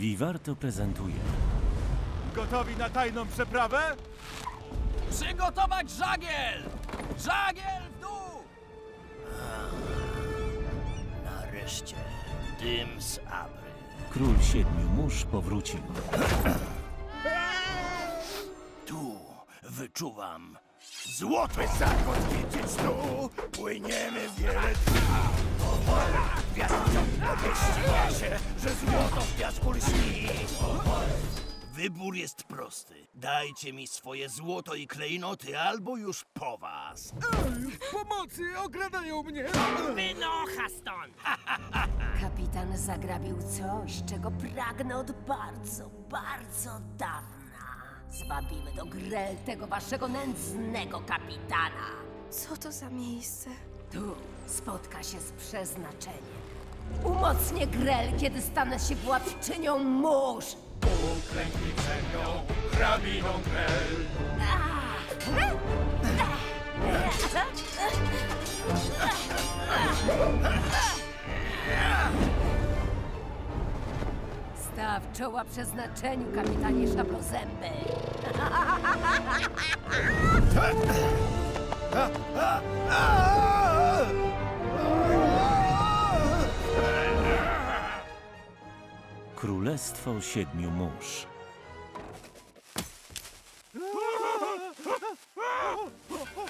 Warto prezentuje Gotowi na tajną przeprawę? Przygotować żagiel! Żagiel w dół! Nareszcie dym z Abry. Król Siedmiu Mórz powrócił. Tu wyczuwam złoty zakład wiecie tu płyniemy wiele dni. Gwiazdą obieściła się, że złoto w piasku lśni. Wybór jest prosty. Dajcie mi swoje złoto i klejnoty, albo już po was. Pomocy! Okradają mnie! Wynocha stąd! Kapitan zagrabił coś, czego pragnę od bardzo, bardzo dawna. Zwabimy do grel tego waszego nędznego kapitana. Co to za miejsce? Tu spotka się z przeznaczeniem. Umocnię grel, kiedy stanę się władczynią mórz. Staw czoła przeznaczeniu, kapitanie Szablozęby. Królestwo Siedmiu Mórz.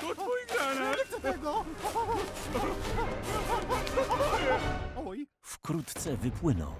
To twój granat! tego! Oj, Wkrótce wypłyną.